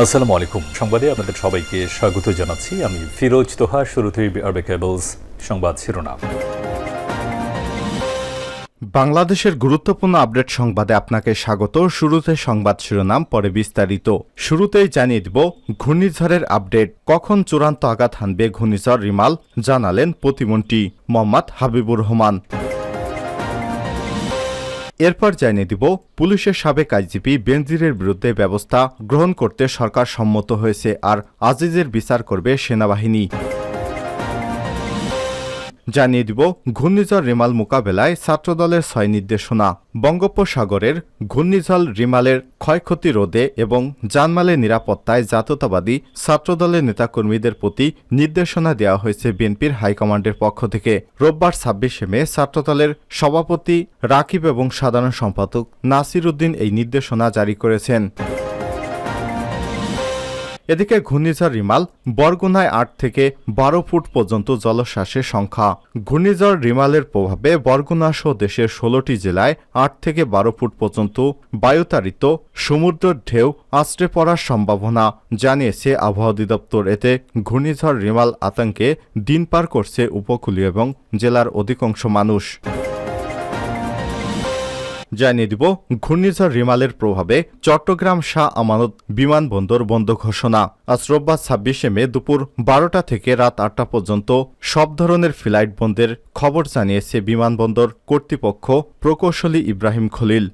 আসসালামু আলাইকুম। সংবাদে আপনাদের সবাইকে স্বাগত জানাচ্ছি। আমি ফিরোজ তোহা, শুরুতেই আরবে কেবলস সংবাদ শিরোনাম। বাংলাদেশের গুরুত্বপূর্ণ আপডেট সংবাদে আপনাকে স্বাগত। শুরুতে সংবাদ শিরোনাম, পরে বিস্তারিত। শুরুতেই জানিয়ে দিব, ঘূর্ণিঝড়ের আপডেট, কখন চূড়ান্ত আঘাত হানবে ঘূর্ণিঝড় রিমাল, জানালেন প্রতিমন্ত্রী মোহাম্মদ হাবিবুর রহমান। এরপর জানিয়ে দিব, পুলিশের সাবেক আইজিপি বেনজিরের বিরুদ্ধে ব্যবস্থা গ্রহণ করতে সরকার সম্মত হয়েছে আর আজিজের বিচার করবে সেনাবাহিনী। জানিয়ে দিব ঘূর্ণিঝড় রিমাল মোকাবেলায় ছাত্রদলের ছয় নির্দেশনা। বঙ্গোপসাগরের ঘূর্ণিঝড় রিমালের ক্ষয়ক্ষতি রোধে এবং জানমালের নিরাপত্তায় জাতীয়তাবাদী ছাত্রদলের নেতাকর্মীদের প্রতি নির্দেশনা দেওয়া হয়েছে বিএনপির হাইকমান্ডের পক্ষ থেকে। রোববার ছাব্বিশে মে ছাত্রদলের সভাপতি রাকিব এবং সাধারণ সম্পাদক নাসির উদ্দিন এই নির্দেশনা জারি করেছেন। এদিকে ঘূর্ণিঝড় রিমাল বরগুনায় আট থেকে বারো ফুট পর্যন্ত জলশ্বাসের সংখ্যা। ঘূর্ণিঝড় রিমালের প্রভাবে বরগুনা সহ দেশের ষোলোটি জেলায় আট থেকে বারো ফুট পর্যন্ত বায়ুতাড়িত সমুদ্রের ঢেউ আশ্রে পড়ার সম্ভাবনা জানিয়েছে আবহাওয়া অধিদপ্তর। এতে ঘূর্ণিঝড় রিমাল আতঙ্কে দিন পার করছে উপকূলীয় এবং জেলার অধিকাংশ মানুষ। জানিয়ে দিব ঘূর্ণিঝড় রিমালের প্রভাবে চট্টগ্রাম শাহ আমানত বিমানবন্দর বন্ধ ঘোষণা। আজ রোববার ছাব্বিশে মে দুপুর বারোটা থেকে রাত আটটা পর্যন্ত সব ধরনের ফ্লাইট বন্ধের খবর জানিয়েছে বিমানবন্দর কর্তৃপক্ষ প্রকৌশলী ইব্রাহিম খলিল।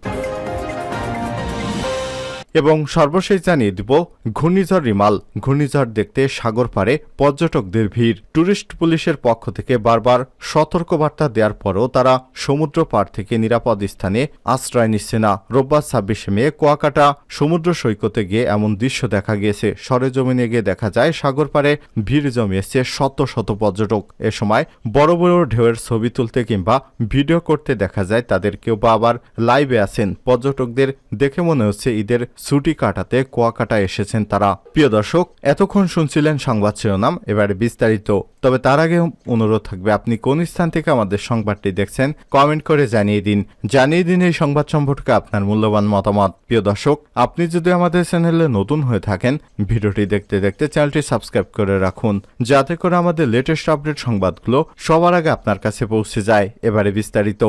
এবং সর্বশেষ জানিয়ে দিব, ঘূর্ণিঝড় রিমাল। ঘূর্ণিঝড় দেখতে সাগর পারে পর্যটকদের ভিড়। ট্যুরিস্ট পুলিশের পক্ষ থেকে বারবার সতর্কবার্তা দেওয়ার পরও তারা সমুদ্র পার থেকে নিরাপদ স্থানে আশ্রয় নিচ্ছে না। রোববার ছাব্বিশে মে, কুয়াকাটা সমুদ্র সৈকতে গিয়ে এমন দৃশ্য দেখা গিয়েছে। সরেজমিনে গিয়ে দেখা যায়, সাগর পারে ভিড় জমিয়েছে শত শত পর্যটক। এ সময় বড় বড় ঢেউয়ের ছবি তুলতে কিংবা ভিডিও করতে দেখা যায় তাদের। কেউ বা আবার লাইভে আছেন। পর্যটকদের দেখে মনে হচ্ছে ঈদের ছুটি কাটাতে কুয়াকাটা এসেছেন তারা। প্রিয় দর্শক, এতক্ষণ শুনছিলেন সংবাদ শিরোনাম, এবারে বিস্তারিত। তবে তার আগে অনুরোধ থাকবে, আপনি কোন স্থান থেকে আমাদের সংবাদটি দেখছেন, কমেন্ট করে জানিয়ে দিন। জানিয়ে দিন এই সংবাদ সম্পর্কে আপনার মূল্যবান মতামত। প্রিয় দর্শক, আপনি যদি আমাদের চ্যানেলে নতুন হয়ে থাকেন, ভিডিওটি দেখতে দেখতে চ্যানেলটি সাবস্ক্রাইব করে রাখুন, যাতে করে আমাদের লেটেস্ট আপডেট সংবাদগুলো সবার আগে আপনার কাছে পৌঁছে যায়। এবারে বিস্তারিত।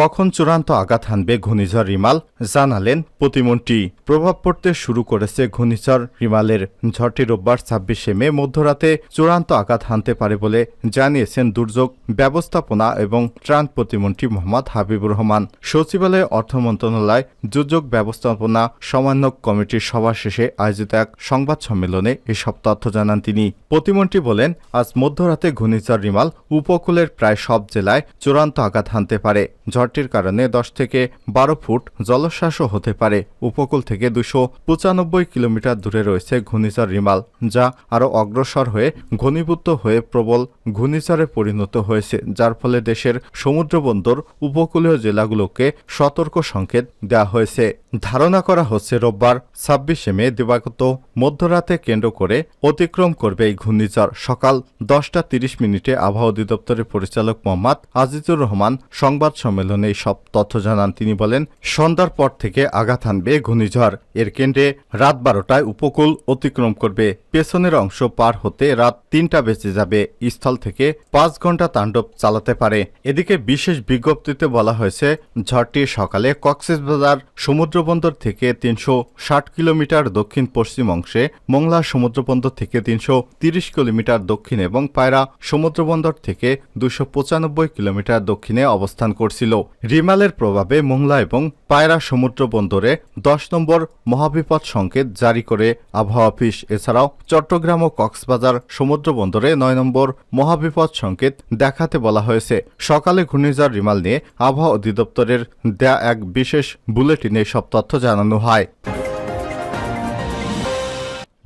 কখন চূড়ান্ত আঘাত হানবে ঘূর্ণিঝড় রিমাল জানালেন প্রতিমন্ত্রী। প্রভাব পড়তে শুরু করেছে ঘূর্ণিঝড় রিমালের। ঝড়টি রোববার ছাব্বিশে মে মধ্যরাতে চূড়ান্ত আঘাত হানতে পারে বলে জানিয়েছেন দুর্যোগ ব্যবস্থাপনা এবং ত্রাণ প্রতিমন্ত্রী মোহাম্মদ হাবিবুর রহমান। সচিবালয়ে অর্থ মন্ত্রণালয় দুর্যোগ ব্যবস্থাপনা সমন্বয়ক কমিটির সভা শেষে আয়োজিত এক সংবাদ সম্মেলনে এসব তথ্য জানান তিনি। প্রতিমন্ত্রী বলেন, আজ মধ্যরাতে ঘূর্ণিঝড় রিমাল উপকূলের প্রায় সব জেলায় চূড়ান্ত আঘাত হানতে পারে। ঝড়টির কারণে দশ থেকে বারো ফুট জলোচ্ছ্বাসও হতে পারে। উপকূল থেকে দুশো পঁচানব্বই কিলোমিটার দূরে রয়েছে ঘূর্ণিঝড় রিমাল, যা আরও অগ্রসর হয়ে ঘনীভূত হয়ে প্রবল ঘূর্ণিঝড়ে পরিণত হয়েছে, যার ফলে দেশের সমুদ্রবন্দর, উপকূলীয় জেলাগুলোকে সতর্ক সংকেত দেওয়া হয়েছে। ধারণা করা হচ্ছে রোববার ছাব্বিশে মে দিবাগত মধ্যরাতে কেন্দ্র করে অতিক্রম করবে এই ঘূর্ণিঝড়। সকাল দশটা তিরিশ মিনিটে আবহাওয়া অধিদপ্তরের পরিচালক মোহাম্মদ আজিজুর রহমান সংবাদ সম্মেলনে এই সব তথ্য জানান তিনি বলেন, সন্ধ্যার পর থেকে আঘাত হানবে ঘূর্ণিঝড়। এর কেন্দ্রে রাত বারোটায় উপকূল অতিক্রম করবে। পেছনের অংশ পার হতে রাত তিনটা বেঁচে যাবে। স্থল থেকে পাঁচ ঘণ্টা তাণ্ডব চালাতে পারে। এদিকে বিশেষ বিজ্ঞপ্তিতে বলা হয়েছে, ঝড়টি সকালে কক্সবাজার সমুদ্রবন্দর থেকে তিনশো ষাট কিলোমিটার দক্ষিণ পশ্চিম অংশে, মংলা সমুদ্রবন্দর থেকে তিনশো তিরিশ কিলোমিটার দক্ষিণ এবং পায়রা সমুদ্রবন্দর থেকে দুশো পঁচানব্বই কিলোমিটার দক্ষিণে অবস্থান করছিল। রিমালের প্রভাবে মোংলা এবং পায়রা সমুদ্র বন্দরে দশ নম্বর মহাবিপদ সংকেত জারি করে আবহাওয়া অফিস। এছাড়াও চট্টগ্রাম ও কক্সবাজার সমুদ্র বন্দরে নয় নম্বর মহাবিপদ সংকেত দেখাতে বলা হয়েছে। সকালে ঘূর্ণিঝড় রিমাল নিয়ে আবহাওয়া অধিদপ্তরের দেয়া এক বিশেষ বুলেটিনে সব তথ্য জানানো হয়।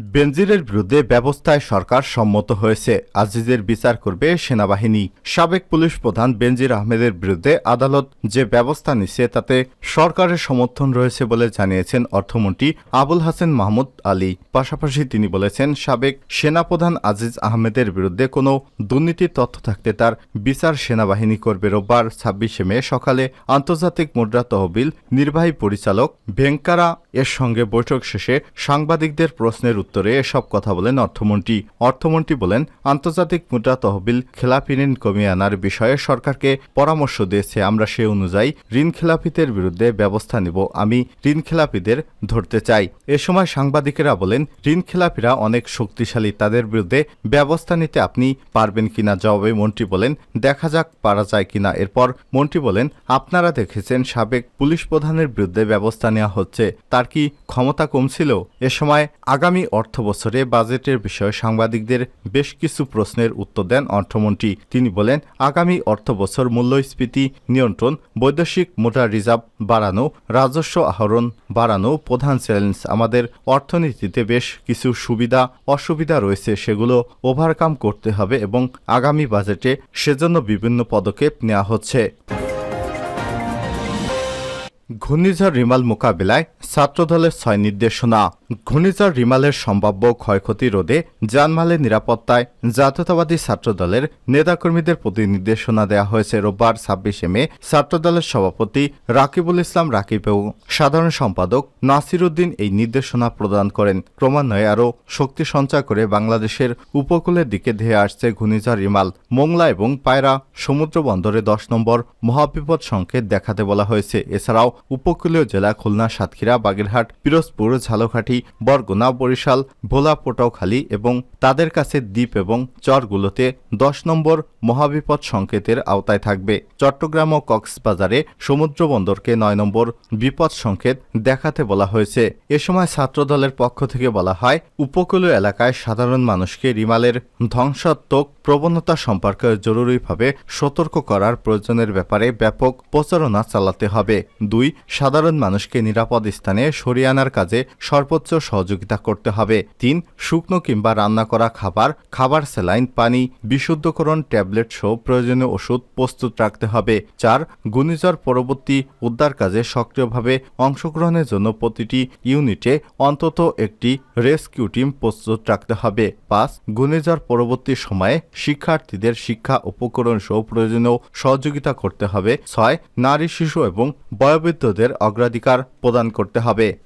বেনজিরের বিরুদ্ধে ব্যবস্থায় সরকার সম্মত হয়েছে। আজিজের বিচার করবে সেনাবাহিনী। সাবেক পুলিশ প্রধান বেনজির আহমেদের বিরুদ্ধে আদালত যে ব্যবস্থা নিচ্ছে তাতে সরকারের সমর্থন রয়েছে বলে জানিয়েছেন অর্থমন্ত্রী আবুল হাসেন মাহমুদ আলী। পাশাপাশি তিনি বলেছেন, সাবেক সেনাপ্রধান আজিজ আহমেদের বিরুদ্ধে কোনো দুর্নীতির তথ্য থাকতে তার বিচার সেনাবাহিনী করবে রোববার ছাব্বিশে মে সকালে আন্তর্জাতিক মুদ্রা তহবিল নির্বাহী পরিচালক ভেঙ্কারা এর সঙ্গে বৈঠক শেষে সাংবাদিকদের প্রশ্নের উত্তরে এসব কথা বলেন অর্থমন্ত্রী। অর্থমন্ত্রী বলেন, আন্তর্জাতিক মুদ্রা তহবিল খেলাপি ঋণ কমিয়ে আনার বিষয়ে সরকারকে পরামর্শ দিয়েছে। আমরা সে অনুযায়ী ঋণ খেলাপিদের বিরুদ্ধে ব্যবস্থা নেব। আমি ঋণ খেলাপিদের ধরতে চাই। এ সময় সাংবাদিকেরা বলেন, ঋণ খেলাপিরা অনেক শক্তিশালী। তাদের বিরুদ্ধে ব্যবস্থা নিতে আপনি পারবেন কিনা? জবাবে মন্ত্রী বলেন, দেখা যাক পারা যায় কিনা। এরপর মন্ত্রী বলেন, আপনারা দেখেছেন সাবেক পুলিশ প্রধানের বিরুদ্ধে ব্যবস্থা নেওয়া হচ্ছে। তার কি ক্ষমতা কমছিল? এ সময় আগামী অর্থ বছরে বাজেটের বিষয়ে সাংবাদিকদের বেশ কিছু প্রশ্নের উত্তর দেন অর্থমন্ত্রী। তিনি বলেন, আগামী অর্থ বছর মূল্যস্ফীতি নিয়ন্ত্রণ, বৈদেশিক মোটা রিজার্ভ বাড়ানো, রাজস্ব আহরণ বাড়ানো, প্রধান চ্যালেঞ্জ, আমাদের অর্থনীতিতে বেশ কিছু সুবিধা, অসুবিধা রয়েছে, সেগুলো ওভারকাম করতে হবে এবং আগামী বাজেটে সেজন্য বিভিন্ন পদক্ষেপ নেওয়া হচ্ছে। ঘূর্ণিঝড় রিমাল মোকাবেলায় ছাত্রদলের ছয় নির্দেশনা। ঘূর্ণিঝড় রিমালের সম্ভাব্য ক্ষয়ক্ষতি রোধে জানমালের নিরাপত্তায় জাতীয়তাবাদী ছাত্রদলের নেতাকর্মীদের প্রতি নির্দেশনা দেওয়া হয়েছে রোববার ছাব্বিশে মে ছাত্রদলের সভাপতি রাকিবুল ইসলাম রাকিব এবং সাধারণ সম্পাদক নাসির উদ্দিন এই নির্দেশনা প্রদান করেন। ক্রমান্বয়ে আরও শক্তি সঞ্চয় করে বাংলাদেশের উপকূলের দিকে ধেয়ে আসছে ঘূর্ণিঝড় রিমাল। মোংলা এবং পায়রা সমুদ্র বন্দরে দশ নম্বর মহাবিপদ সংকেত দেখাতে বলা হয়েছে। এছাড়াও উপকূলীয় জেলা খুলনা, সাতক্ষীরা, বাগেরহাট, পিরোজপুর, ঝালকাঠি বরগুনা, বরিশাল, ভোলা পটাউখালী এবং তাদের কাছে দ্বীপ এবং চরগুলোতে দশ নম্বর মহাবিপদ সংকেতের আওতায় থাকবে। চট্টগ্রাম ও কক্সবাজারে সমুদ্র বন্দরকে নয় নম্বর বিপদ সংকেত দেখাতে বলা হয়েছে। এ সময় ছাত্রদলের পক্ষ থেকে বলা হয়, উপকূলীয় এলাকায় সাধারণ মানুষকে রিমালের ধ্বংসাত্মক প্রবণতা সম্পর্কে জরুরিভাবে সতর্ক করার প্রয়োজনের ব্যাপারে ব্যাপক প্রচারণা চালাতে হবে। দুই, সাধারণ মানুষকে নিরাপদ স্থানে সরিয়ে আনার কাজে সর্বোচ্চ সহযোগিতা করতে হবে। তিন, শুকনো কিংবা রান্না করা খাবার খাবার স্যালাইন, পানি, বিশুদ্ধকরণ ট্যাবলেট সহ প্রয়োজনীয় ওষুধ প্রস্তুত রাখতে হবে। চার, ঘূর্ণিঝড় পরবর্তী উদ্ধার কাজে সক্রিয়ভাবে অংশগ্রহণের জন্য প্রতিটি ইউনিটে অন্তত একটি রেস্কিউ টিম প্রস্তুত রাখতে হবে। পাঁচ, ঘূর্ণিঝড় পরবর্তী সময়ে শিক্ষার্থীদের শিক্ষা উপকরণ সহ প্রয়োজনীয় সহযোগিতা করতে হবে। ছয়, নারী, শিশু এবং বয়োবৃদ্ধদের অগ্রাধিকার প্রদান করতে হবে।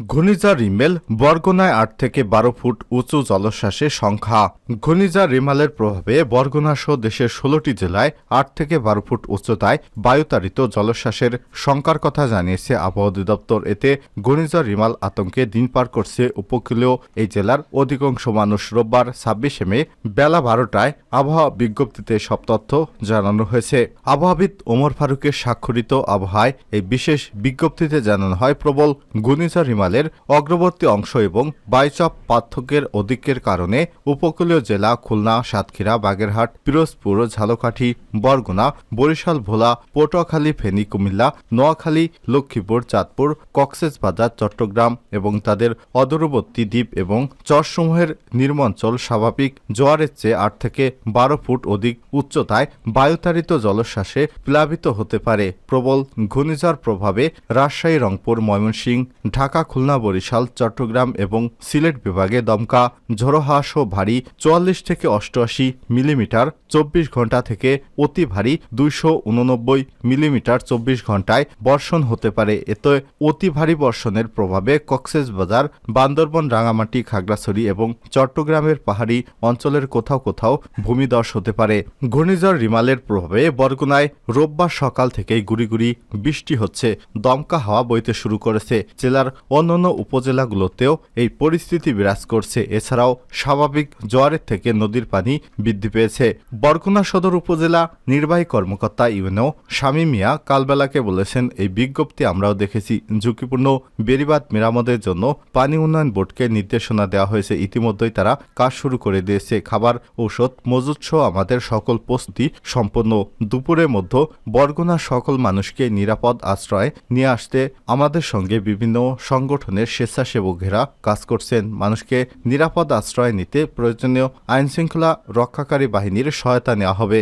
ঘূর্ণিঝড় রিমেল বরগুনায় আট থেকে বারো ফুট উঁচু জলোচ্ছ্বাসের সংখ্যা। ঘূর্ণিঝড় রিমালের প্রভাবে বরগুনা সহ দেশের ষোলোটি জেলায় আট থেকে বারো ফুট উচ্চতায় বায়ুতাড়িত জলোচ্ছ্বাসের সংখ্যার কথা জানিয়েছে আবহাওয়া অধিদপ্তর। এতে ঘূর্ণিঝড় রিমাল আতঙ্কে দিন পার করছে উপকূলীয় এই জেলার অধিকাংশ মানুষ। রোববার ছাব্বিশে মে, বেলা বারোটায় আবহাওয়া বিজ্ঞপ্তিতে সব তথ্য জানানো হয়েছে। আবহাওয়াবিদ ওমর ফারুকের স্বাক্ষরিত আবহাওয়ায় এই বিশেষ বিজ্ঞপ্তিতে জানানো হয়, প্রবল ঘূর্ণিঝড় রিমালের অগ্রবর্তী অংশ এবং বায়ুচাপ পার্থক্যের অধিকের কারণে উপকূলীয় জেলা খুলনা, সাতক্ষীরা, বাগেরহাট, পিরোজপুর, ঝালকাঠি, বরগুনা, বরিশাল, ভোলা, পটুয়াখালী, ফেনী, কুমিল্লা, নোয়াখালী, লক্ষ্মীপুর, চাঁদপুর, কক্সেসবাজার, চট্টগ্রাম এবং তাদের অদূরবর্তী দ্বীপ এবং চরসমূহের নির্মঞ্চল স্বাভাবিক জোয়ারের চেয়ে আট থেকে বারো ফুট অধিক উচ্চতায় বায়ুতাড়িত জলোচ্ছ্বাসে প্লাবিত হতে পারে। প্রবল ঘূর্ণিঝড় প্রভাবে রাজশাহী, রংপুর, ময়মনসিংহ, ঢাকা খুলনা, বরিশাল, চট্টগ্রাম এবং সিলেট বিভাগে দমকা ঝোড়ো হাঁস ও ভারী চুয়াল্লিশ থেকে অষ্টআশি মিলিমিটার চব্বিশ ঘণ্টা থেকে অতি ভারী দুইশো উননব্বই মিলিমিটার চব্বিশ ঘন্টায় বর্ষণ হতে পারে। এতে অতি ভারী বর্ষণের প্রভাবে কক্সেসবাজার বান্দরবন, রাঙামাটি, খাগড়াছড়ি এবং চট্টগ্রামের পাহাড়ি অঞ্চলের কোথাও কোথাও ভূমিধস হতে পারে। ঘূর্ণিঝড় রিমালের প্রভাবে বরগুনায় রোববার সকাল থেকেই গুড়ি গুড়ি বৃষ্টি হচ্ছে। দমকা হাওয়া বইতে শুরু করেছে। জেলার অন্যান্য উপজেলাগুলোতেও এই পরিস্থিতি বিরাজ করছে। এছাড়াও স্বাভাবিক জোয়ারের থেকে নদীর পানি বৃদ্ধি পেয়েছে। বরগুনা সদর উপজেলা নির্বাহী কর্মকর্তা ইউনো স্বামী মিয়া কালবেলাকে বলেছেন, এই বিজ্ঞপ্তি আমরাও দেখেছি। ঝুঁকিপূর্ণ বেড়িবাদ মেরামতের জন্য পানি উন্নয়ন বোর্ডকে নির্দেশনা দেওয়া হয়েছে। ইতিমধ্যেই তারা কাজ শুরু করে দিয়েছে। খাবার, ঔষধ মজুদ সহ আমাদের সকল প্রস্তুতি সম্পন্ন। দুপুরের মধ্যে বরগুনা সকল মানুষকে নিরাপদ আশ্রয় নিয়ে আসতে আমাদের সঙ্গে বিভিন্ন সংগঠন সংগঠনের স্বেচ্ছাসেবকেরা কাজ করছেন। মানুষকে নিরাপদ আশ্রয় নিতে প্রয়োজনীয় আইনশৃঙ্খলা রক্ষাকারী বাহিনীর সহায়তা নেওয়া হবে।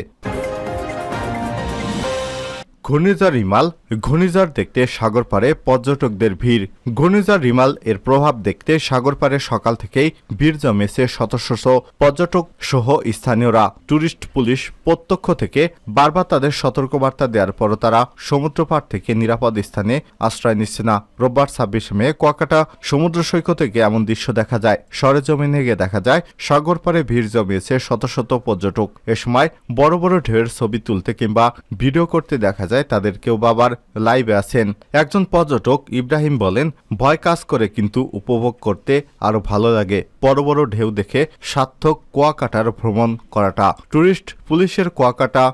ঘূর্ণিঝড় রিমাল, ঘূর্ণিঝড় দেখতে সাগর পাড়ে পর্যটকদের ভিড়। ঘূর্ণিঝড় রিমাল এর প্রভাব দেখতে সাগর পাড়ে সকাল থেকেই ভিড় জমেছে শত শত পর্যটক সহ স্থানীয়রা। ট্যুরিস্ট পুলিশ প্রত্যক্ষ থেকে বারবার তাদের সতর্কবার্তা দেওয়ার পরও তারা সমুদ্র পাড় থেকে নিরাপদ স্থানে আশ্রয় নিচ্ছে না। রোববার ছাব্বিশে মে কুয়াকাটা সমুদ্র সৈকতে থেকে এমন দৃশ্য দেখা যায়। সরেজমিনে গিয়ে দেখা যায়, সাগর পাড়ে ভিড় জমিয়েছে শত শত পর্যটক। এ সময় বড় বড় ঢেউয়ের ছবি তুলতে কিংবা ভিডিও করতে দেখা যায় তাদের কেউ বাবার লাইভে আছেন। একজন পর্যটক ইব্রাহিম বলেন, ভয় কাজ করে কিন্তু উপভোগ করতে আরও ভালো লাগে। বড় বড় ঢেউ দেখে সার্থক কুয়াকাটার ভ্রমণ করাটা। টুরিস্ট পুলিশের কুয়াকাটা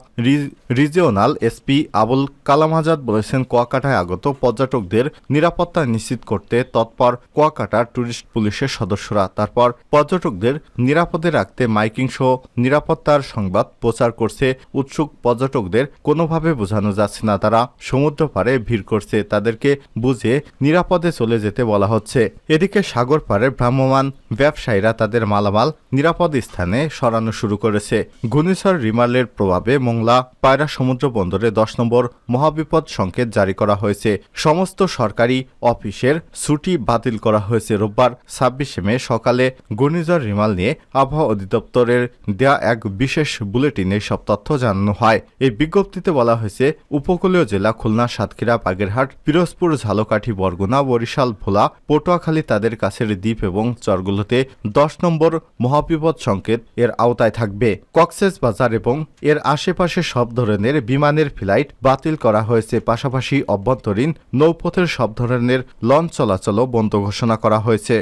রিজিওনাল এসপি আবুল কালাম আজাদ বলেছেন, কুয়াকাটায় আগত পর্যটকদের নিরাপত্তা নিশ্চিত করতে তৎপর কুয়াকাটার টুরিস্ট পুলিশের সদস্যরা। তারপর পর্যটকদের নিরাপদে রাখতে মাইকিং সহ নিরাপত্তার সংবাদ প্রচার করছে। উৎসুক পর্যটকদের কোনোভাবে বোঝানো যাচ্ছে না, তারা সমুদ্র পাড়ে ভিড় করছে। তাদেরকে বুঝে নিরাপদে চলে যেতে বলা হচ্ছে। এদিকে সাগর পাড়ে ভ্রাম্যমাণ ব্যবসায়ীরা তাদের মালামাল নিরাপদ স্থানে সরানো শুরু করেছে। ঘূর্ণিঝড় রিমালের প্রভাবে মোংলা পায়রা সমুদ্র বন্দরে দশ নম্বর মহাবিপদ সংকেত জারি করা হয়েছে। সমস্ত সরকারি অফিসের ছুটি বাতিল করা হয়েছে। রোববার ছাব্বিশে মে সকালে ঘূর্ণিঝড় রিমাল নিয়ে আবহাওয়া অধিদপ্তরের দেয়া এক বিশেষ বুলেটিনে সব তথ্য জানানো হয়। এই বিজ্ঞপ্তিতে বলা হয়েছে উপকূলীয় জেলা খুলনা, সাতক্ষীরা, বাগেরহাট, পিরোজপুর, ঝালকাঠি, বরগুনা, বরিশাল, ভোলা, পটুয়াখালী তাদের কাছের দ্বীপ এবং চরগুলোতে দশ নম্বর মহাবিপদ সংকেত এর আওতায় থাকবে। কক্সেস বাজার এবং এর আশেপাশে সব ধরনের বিমানের ফ্লাইট বাতিল করা হয়েছে। পাশাপাশি অভ্যন্তরীণ নৌপথের সব ধরনের লঞ্চ চলাচলও বন্ধ ঘোষণা করা হয়েছে।